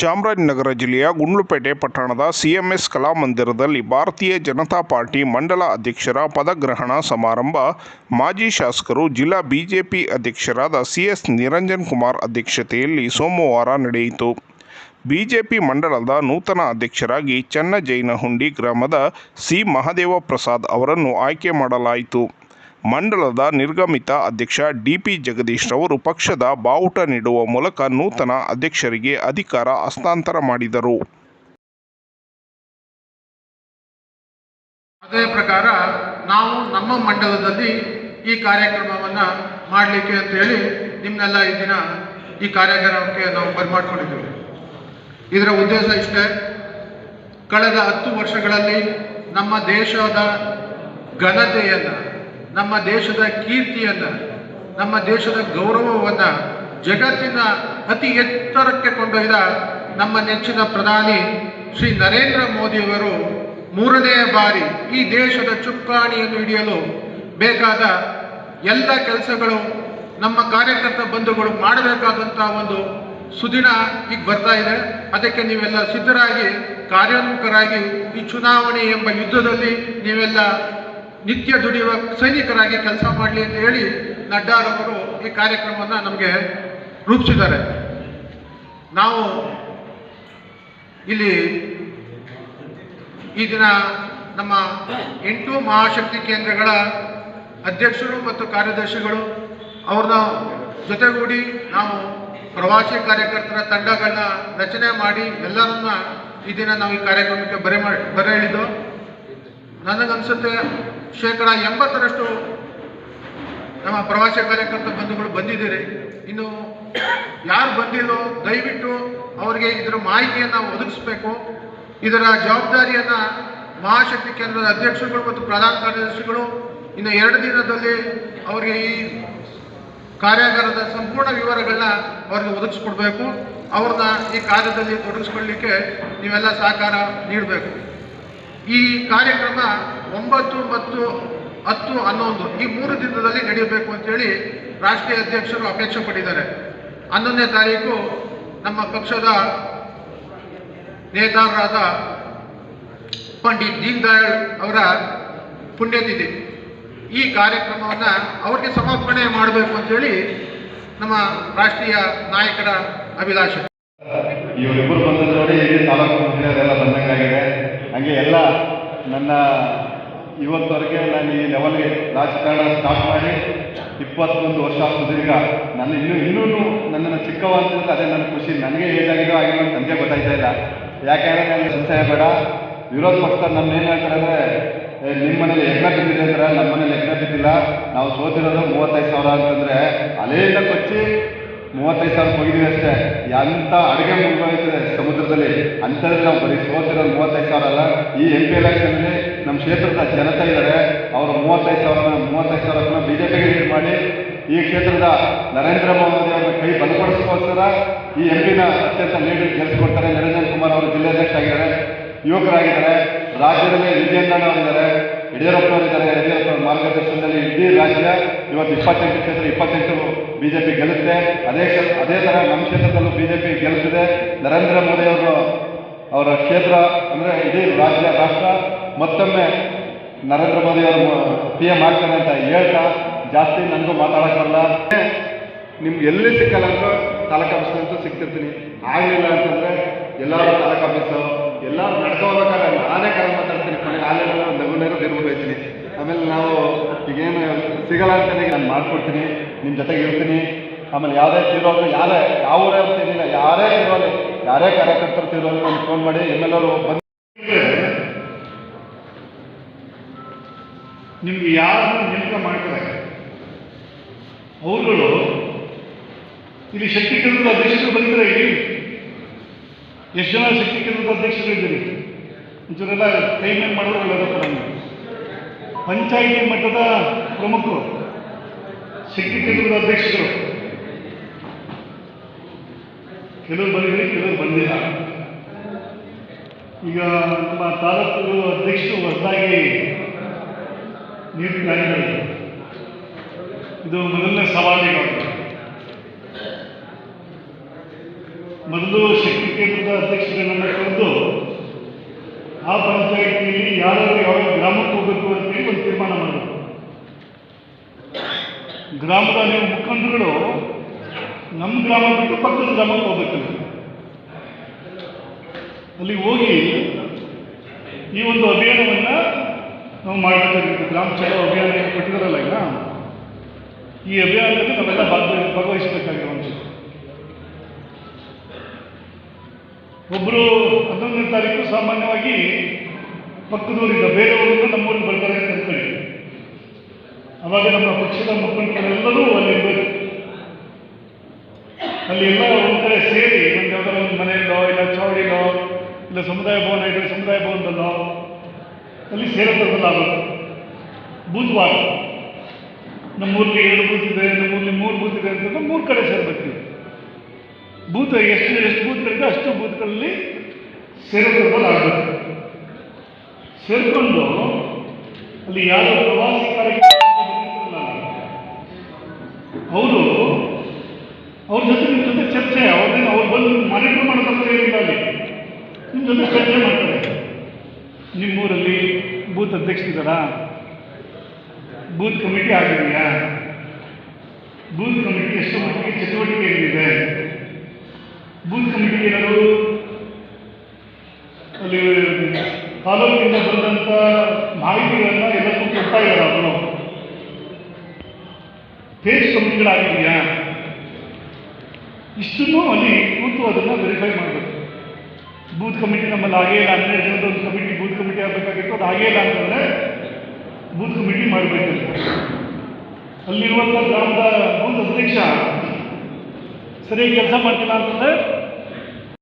ಚಾಮರಾಜನಗರ ಜಿಲ್ಲೆಯ ಗುಂಡ್ಲುಪೇಟೆ ಪಟ್ಟಣದ ಸಿಎಂಎಸ್ ಕಲಾಮಂದಿರದಲ್ಲಿ ಭಾರತೀಯ ಜನತಾ ಪಾರ್ಟಿ ಮಂಡಲ ಅಧ್ಯಕ್ಷರ ಪದಗ್ರಹಣ ಸಮಾರಂಭ. ಮಾಜಿ ಶಾಸಕರು ಜಿಲ್ಲಾ ಬಿಜೆಪಿ ಅಧ್ಯಕ್ಷರಾದ ಸಿಎಸ್ ನಿರಂಜನ್ ಕುಮಾರ್ ಅಧ್ಯಕ್ಷತೆಯಲ್ಲಿ ಸೋಮವಾರ ನಡೆಯಿತು. ಬಿಜೆಪಿ ಮಂಡಲದ ನೂತನ ಅಧ್ಯಕ್ಷರಾಗಿ ಚನ್ನಜೈನಹುಂಡಿ ಗ್ರಾಮದ ಸಿ ಮಹದೇವ ಪ್ರಸಾದ್ ಅವರನ್ನು ಆಯ್ಕೆ ಮಾಡಲಾಯಿತು. ಮಂಡಲದ ನಿರ್ಗಮಿತ ಅಧ್ಯಕ್ಷ ಡಿಪಿ ಜಗದೀಶ್ ರವರು ಪಕ್ಷದ ಬಾವುಟ ನೀಡುವ ಮೂಲಕ ನೂತನ ಅಧ್ಯಕ್ಷರಿಗೆ ಅಧಿಕಾರ ಹಸ್ತಾಂತರ ಮಾಡಿದರು. ಅದೇ ಪ್ರಕಾರ ನಾವು ನಮ್ಮ ಮಂಡಲದಲ್ಲಿ ಈ ಕಾರ್ಯಕ್ರಮವನ್ನು ಮಾಡಲಿಕ್ಕೆ ಅಂತ ಹೇಳಿ ನಿಮ್ಮನ್ನೆಲ್ಲ ಈ ದಿನ ಈ ಕಾರ್ಯಕ್ರಮಕ್ಕೆ ನಾವು ಬರ್ಮಾಡ್ಕೊಂಡಿದ್ದೀವಿ. ಇದರ ಉದ್ದೇಶ ಇಷ್ಟೇ, ಕಳೆದ ಹತ್ತು ವರ್ಷಗಳಲ್ಲಿ ನಮ್ಮ ದೇಶದ ಘನತೆಯನ್ನು ನಮ್ಮ ದೇಶದ ಕೀರ್ತಿಯನ್ನ, ನಮ್ಮ ದೇಶದ ಗೌರವವನ್ನು ಜಗತ್ತಿನ ಅತಿ ಎತ್ತರಕ್ಕೆ ಕೊಂಡೊಯ್ದ ನಮ್ಮ ನೆಚ್ಚಿನ ಪ್ರಧಾನಿ ಶ್ರೀ ನರೇಂದ್ರ ಮೋದಿಯವರು ಮೂರನೆಯ ಬಾರಿ ಈ ದೇಶದ ಚುಕ್ಕಾಣಿಯನ್ನು ಹಿಡಿಯಲು ಬೇಕಾದ ಎಲ್ಲ ಕೆಲಸಗಳು ನಮ್ಮ ಕಾರ್ಯಕರ್ತ ಬಂಧುಗಳು ಮಾಡಬೇಕಾದಂಥ ಒಂದು ಸುದಿನ ಈಗ ಬರ್ತಾ ಇದೆ. ಅದಕ್ಕೆ ನೀವೆಲ್ಲ ಸಿದ್ಧರಾಗಿ, ಕಾರ್ಯೋನ್ಮುಖರಾಗಿ ಈ ಚುನಾವಣೆ ಎಂಬ ಯುದ್ಧದಲ್ಲಿ ನೀವೆಲ್ಲ ನಿತ್ಯ ದುಡಿಯುವ ಸೈನಿಕರಾಗಿ ಕೆಲಸ ಮಾಡಲಿ ಅಂತ ಹೇಳಿ ನಡ್ಡಾರವರು ಈ ಕಾರ್ಯಕ್ರಮವನ್ನು ನಮಗೆ ರೂಪಿಸಿದ್ದಾರೆ. ನಾವು ಇಲ್ಲಿ ಈ ದಿನ ನಮ್ಮ ಎಂಟು ಮಹಾಶಕ್ತಿ ಕೇಂದ್ರಗಳ ಅಧ್ಯಕ್ಷರು ಮತ್ತು ಕಾರ್ಯದರ್ಶಿಗಳು ಅವ್ರನ್ನ ಜೊತೆಗೂಡಿ ನಾವು ಪ್ರವಾಸಿ ಕಾರ್ಯಕರ್ತರ ತಂಡಗಳನ್ನ ರಚನೆ ಮಾಡಿ ಎಲ್ಲರನ್ನ ಈ ದಿನ ನಾವು ಈ ಕಾರ್ಯಕ್ರಮಕ್ಕೆ ಬರೆ ಮಾಡಿ ಬರೆ ಹೇಳಿದ್ದು ನನಗನ್ಸುತ್ತೆ ಶೇಕಡ ಎಂಬತ್ತರಷ್ಟು ನಮ್ಮ ಪ್ರವಾಸಿ ಕಾರ್ಯಕರ್ತ ಬಂಧುಗಳು ಬಂದಿದ್ದೀರಿ. ಇನ್ನು ಯಾರು ಬಂದಿಲ್ಲೋ ದಯವಿಟ್ಟು ಅವರಿಗೆ ಇದರ ಮಾಹಿತಿಯನ್ನು ಒದಗಿಸ್ಬೇಕು. ಇದರ ಜವಾಬ್ದಾರಿಯನ್ನು ಮಹಾಶಕ್ತಿ ಕೇಂದ್ರದ ಅಧ್ಯಕ್ಷರುಗಳು ಮತ್ತು ಪ್ರಧಾನ ಕಾರ್ಯದರ್ಶಿಗಳು ಇನ್ನು ಎರಡು ದಿನದಲ್ಲಿ ಅವರಿಗೆ ಈ ಕಾರ್ಯಾಗಾರದ ಸಂಪೂರ್ಣ ವಿವರಗಳನ್ನ ಅವ್ರಿಗೆ ಒದಗಿಸ್ಕೊಡ್ಬೇಕು. ಅವ್ರನ್ನ ಈ ಕಾರ್ಯದಲ್ಲಿ ತೊಡಗಿಸ್ಕೊಳ್ಳಿಕ್ಕೆ ನೀವೆಲ್ಲ ಸಹಕಾರ ನೀಡಬೇಕು. ಈ ಕಾರ್ಯಕ್ರಮ ಒಂಬತ್ತು ಮತ್ತು ಹತ್ತು ಹನ್ನೊಂದು ಈ ಮೂರು ದಿನದಲ್ಲಿ ನಡೆಯಬೇಕು ಅಂತೇಳಿ ರಾಷ್ಟ್ರೀಯ ಅಧ್ಯಕ್ಷರು ಅಪೇಕ್ಷೆ ಪಟ್ಟಿದ್ದಾರೆ. ಹನ್ನೊಂದನೇ ತಾರೀಕು ನಮ್ಮ ಪಕ್ಷದ ನೇತಾರರಾದ ಪಂಡಿತ್ ದೀನ್ ದಯಾಳ್ ಅವರ ಪುಣ್ಯತಿಥಿ. ಈ ಕಾರ್ಯಕ್ರಮವನ್ನು ಅವರಿಗೆ ಸಮರ್ಪಣೆ ಮಾಡಬೇಕು ಅಂತೇಳಿ ನಮ್ಮ ರಾಷ್ಟ್ರೀಯ ನಾಯಕರ ಅಭಿಲಾಷೆ. ಇವರಿಬ್ಬರು ಬಂದದ್ದು ನೋಡಿ ತಾಲೂಕು ಹಂಗೆ ಎಲ್ಲ ನನ್ನ ಇವತ್ತವರೆಗೆ ನಾನು ಈ ಲೆವೆಲ್ಗೆ ರಾಜಕಾರಣ ಸ್ಟಾರ್ಟ್ ಮಾಡಿ ಇಪ್ಪತ್ತೊಂದು ವರ್ಷ ಸುದೀರ್ಘ ನನ್ನ ಇನ್ನೂ ಇನ್ನೂ ನನ್ನನ್ನು ಅಂತ ಅದೇ ನನ್ನ ಖುಷಿ. ನನಗೆ ಏಜಾಗಿದೋ ಹಾಗೆ ನನ್ನ ನನಗೆ ಗೊತ್ತಾಯ್ತಾ ಇಲ್ಲ. ಯಾಕೆಂದರೆ ನನಗೆ ಸಂಶಯ ಬೇಡ. ವಿರೋಧ ಪಕ್ಷ ನಮ್ಮ ಏನು ಹೇಳ್ತಾರೆ ಅಂದರೆ ನಿಮ್ಮ ಮನೇಲಿ ಯಜ್ಞ ಬಿದ್ದಿದೆ ಅಂದ್ರೆ ನಮ್ಮ ಮನೇಲಿ ಯಜ್ಞ ಬಿದ್ದಿಲ್ಲ. ನಾವು ಸೋತಿರೋದು ಮೂವತ್ತೈದು ಸಾವಿರ ಅಂತಂದರೆ ಅಲೆಯಿಂದ ಕೊಚ್ಚಿ ಮೂವತ್ತೈದು ಸಾವಿರ ಹೋಗಿದ್ದೀವಿ ಅಷ್ಟೇ. ಎಂಥ ಅಡುಗೆ ಮುಂದುವರಿಸಿದೆ ಸಮುದ್ರದಲ್ಲಿ. ಅಂಥದ್ರಲ್ಲಿ ನಾವು ಬರೀ ಸೋತಿರೋದು ಮೂವತ್ತೈದು ಸಾವಿರ ಅಲ್ಲ. ಈ ಎಂ ಪಿ ಎಲೆಕ್ಷನಲ್ಲಿ ನಮ್ಮ ಕ್ಷೇತ್ರದ ಜನತೆ ಇದ್ದಾರೆ. ಅವರು ಮೂವತ್ತೈದು ಸಾವಿರ ಮೂವತ್ತೈದು ಸಾವಿರನ ಬಿ ಜೆ ಪಿಗೆ ಮಾಡಿ ಈ ಕ್ಷೇತ್ರದ ನರೇಂದ್ರ ಮೋದಿ ಅವರ ಕೈ ಬಲಪಡಿಸ್ಕೋಸ್ಕರ ಈ ಎಂ ಪಿನ ಅತ್ಯಂತ ಲೀಡರ್ ಗೆಲ್ಲಿಸ್ಕೊಡ್ತಾರೆ ನಿರಂಜನ್ ಕುಮಾರ್ ಅವರು ಜಿಲ್ಲಾಧ್ಯಕ್ಷ ಆಗಿದ್ದಾರೆ. ಯುವಕರಾಗಿದ್ದಾರೆ. ರಾಜ್ಯದಲ್ಲಿ ವಿಜಯೇಂದ್ರ ಅವರಿದ್ದಾರೆ. ಯಡಿಯೂರಪ್ಪನವರಿದ್ದಾರೆ. ಯಡಿಯೂರಪ್ಪ ಮಾರ್ಗದರ್ಶನದಲ್ಲಿ ಇಡೀ ರಾಜ್ಯ ಇವತ್ತು ಇಪ್ಪತ್ತೆಂಟು ಕ್ಷೇತ್ರ, ಇಪ್ಪತ್ತೆಂಟು ಬಿ ಜೆ ಪಿ ಗೆಲ್ಲುತ್ತೆ. ಅದೇ ಅದೇ ಥರ ನಮ್ಮ ಕ್ಷೇತ್ರದಲ್ಲೂ ಬಿ ಜೆ ಪಿ ಗೆಲ್ಲುತ್ತಿದೆ ನರೇಂದ್ರ ಮೋದಿ ಅವರು, ಅವರ ಕ್ಷೇತ್ರ ಅಂದರೆ ಇಡೀ ರಾಜ್ಯ, ರಾಷ್ಟ್ರ ಮತ್ತೊಮ್ಮೆ ನರೇಂದ್ರ ಮೋದಿ ಅವರು ಪಿ ಎಂ ಆಗ್ತಾನೆ ಅಂತ ಹೇಳ್ತಾ ಜಾಸ್ತಿ ನನಗೂ ಮಾತಾಡೋಕ್ಕಲ್ಲ ನಿಮ್ಗೆ ಎಲ್ಲಿ ಸಿಕ್ಕಲ್ಲ ಅಂತ ತಾಲೂಕು ಆಫೀಸಂತೂ ಸಿಗ್ತಿರ್ತೀನಿ ಆಗಲಿಲ್ಲ ಅಂತಂದರೆ ಎಲ್ಲರೂ ತಾಲೂಕು ಎಲ್ಲರೂ ನಡ್ಕೋಬೇಕಾದ್ರೆ ನಾನೇ ಕರೆ ಮಾತಾಡ್ತೀನಿ. ಕೊನೆಗೆ ಆಗಲಿಲ್ಲ ನಗು ನಗು ಇರ್ಬೋದು ಹೋಗ್ತೀನಿ ಆಮೇಲೆ ನಾವು ಈಗೇನು ಸಿಗಲ್ಲ ಅಂತ ನಾನು ಮಾಡ್ಕೊಡ್ತೀನಿ ನಿಮ್ಮ ಜೊತೆಗೆ ಇರ್ತೀನಿ. ಆಮೇಲೆ ಯಾವುದೇ ತೀರೋದು ಯಾರೇ ಯಾವ ಊರೇ ಅಂತ ಏನಿಲ್ಲ ಯಾರೇ ಇರೋದು ಯಾರೇ ಕಾರ್ಯಕರ್ತರು ತೀರೋಲಿ ನನಗೆ ಫೋನ್ ಮಾಡಿ ಎಂ ಎಲ್ ಅವರು ಬಂದು ನಿಮ್ಗೆ ಯಾರನ್ನು ನೇಮಕ ಮಾಡ್ತಾರೆ. ಅವರುಗಳು ಇಲ್ಲಿ ಶಕ್ತಿ ಕೇಂದ್ರದ ಅಧ್ಯಕ್ಷರು ಬಂದಿದ್ರೆ ಇಲ್ಲಿ. ಎಷ್ಟು ಜನ ಶಕ್ತಿ ಕೇಂದ್ರದ ಅಧ್ಯಕ್ಷರು ಇದ್ದೀರಿ? ಒಂಚೂರೆಲ್ಲ ಕೈ ಮೇಲೆ ಮಾಡಿದ್ರೆ ಒಳ್ಳೆಯದಪ್ಪ ನಮಗೆ. ಪಂಚಾಯಿತಿ ಮಟ್ಟದ ಪ್ರಮುಖರು ಕೇಂದ್ರದ ಅಧ್ಯಕ್ಷರು. ಕೆಲವರು ಬಂದಿದೆ ಕೆಲವರು ಬಂದಿಲ್ಲ. ಈಗ ನಮ್ಮ ತಾಲೂಕು ಅಧ್ಯಕ್ಷರು ಹೊಸದಾಗಿ ನೀತಿಗಾರಿಗಳು ಇದು ಮೊದಲನೇ ಸವಾಲಿಗಳು ಮೊದಲು ಶಕ್ತಿ ಕೇಂದ್ರದ ಅಧ್ಯಕ್ಷರನ್ನು ಕರೆದು ಆ ಪಂಚಾಯಿತಿಯಲ್ಲಿ ಯಾರು ಯಾವ ಗ್ರಾಮಕ್ಕೆ ಹೋಗಬೇಕು ಒಂದು ಗ್ರಾಮದ ನೀವು ಮುಖಂಡರುಗಳು ನಮ್ಮ ಗ್ರಾಮ ಬಿಟ್ಟು ಪಕ್ಕದ ಗ್ರಾಮಕ್ಕೆ ಹೋಗ್ಬೇಕು ಅಲ್ಲಿ ಹೋಗಿ ಈ ಒಂದು ಅಭಿಯಾನವನ್ನ ನಾವು ಮಾಡಬೇಕಾಗಿತ್ತು ಗ್ರಾಮ ಚಲೋ ಅಭಿಯಾನ ಏನು ಈಗ? ಈ ಅಭಿಯಾನದಲ್ಲಿ ನಾವೆಲ್ಲ ಭಾಗ ಭಾಗವಹಿಸಬೇಕಾಗಿರೋ ಅಂಶ. ಒಬ್ಬರು ಹನ್ನೊಂದನೇ ತಾರೀಕು ಸಾಮಾನ್ಯವಾಗಿ ಪಕ್ಕದೂರಿಂದ ಬೇರೆಯವರಿಂದ ನಮ್ಮೂರಿಗೆ ಬರ್ತಾರೆ. ಅವಾಗ ನಮ್ಮ ಪಕ್ಷದ ಮುಖಂಡರೆಲ್ಲರೂ ಅಲ್ಲಿ ಇರಬೇಕು ಅಲ್ಲಿ ಎಲ್ಲ ಒಂದು ಕಡೆ ಸೇರಿ ಒಂದು ಯಾವ್ದಾದ್ರು ಒಂದು ಮನೆಯಲ್ಲೋ ಇಲ್ಲ ಚೌಡಿಲೋ ಇಲ್ಲ ಸಮುದಾಯ ಭವನ ಇದ್ರೆ ಸಮುದಾಯ ಭವನದಲ್ಲೋ, ಅಲ್ಲಿ ಆಗಬೇಕು ಬೂತ್ವಾರ. ನಮ್ಮೂರಲ್ಲಿ ಎರಡು ಬೂತ್ ಇದೆ ನಮ್ಮೂರಲ್ಲಿ ಮೂರು ಬೂತ್ ಇದೆ ಅಂತಂದ್ರೆ ಮೂರು ಕಡೆ ಸೇರ್ಬೇಕು. ಬೂತ್ ಎಷ್ಟು ಎಷ್ಟು ಬೂತ್ಗಳಿದೆ ಅಷ್ಟು ಬೂತ್ಗಳಲ್ಲಿ ಸೇರೋದ್ರಲ್ಲಿ ಆಗಬೇಕು ಸೇರಿಕೊಂಡು ಅಲ್ಲಿ ಯಾರು ಪ್ರವಾಸಿ ಅಧ್ಯಕ್ಷರಿದ್ದಾರಾ ಬೂತ್ ಕಮಿಟಿ ಆಗಿದೆಯಾ? ಬೂತ್ ಕಮಿಟಿ ಎಷ್ಟು ಮಟ್ಟಿಗೆ ಚಟುವಟಿಕೆ ಏನಿದೆ ಬೂತ್ ಕಮಿಟಿ ಏನಾದ್ರು ಅಲ್ಲಿ ತಾಲೂಕಿನಿಂದ ಬಂದಂಥ ಮಾಹಿತಿಗಳನ್ನ ಎಲ್ಲಕ್ಕೂ ಕೊಡ್ತಾ ಇದ್ದಾರೆ ಅವರು? ಪೇಜ್ ಕಮಿಟಿಗಳಾಗಿದೆಯಾ? ಇಷ್ಟನ್ನು ಅಲ್ಲಿ ಕೂತು ಅದನ್ನು ವೆರಿಫೈ ಮಾಡಬೇಕು. ಬೂತ್ ಕಮಿಟಿ ನಮ್ಮಲ್ಲಿ ಆಗೇ ಇಲ್ಲ ಹನ್ನೆರಡು ಜನದ ಒಂದು ಕಮಿಟಿ, ಬೂತ್ ಕಮಿಟಿ ಆಗಬೇಕಾಗಿತ್ತು, ಅದು ಆಗೇ ಇಲ್ಲ ಅಂತಂದರೆ ಬೂತ್ ಕಮಿಟಿ ಮಾಡಬೇಕು. ಅಲ್ಲಿರುವಂಥ ಗ್ರಾಮದ ಬೂತ್ ಅಧ್ಯಕ್ಷ ಸರಿಯಾಗಿ ಕೆಲಸ ಮಾಡ್ತಿಲ್ಲ ಅಂತಂದರೆ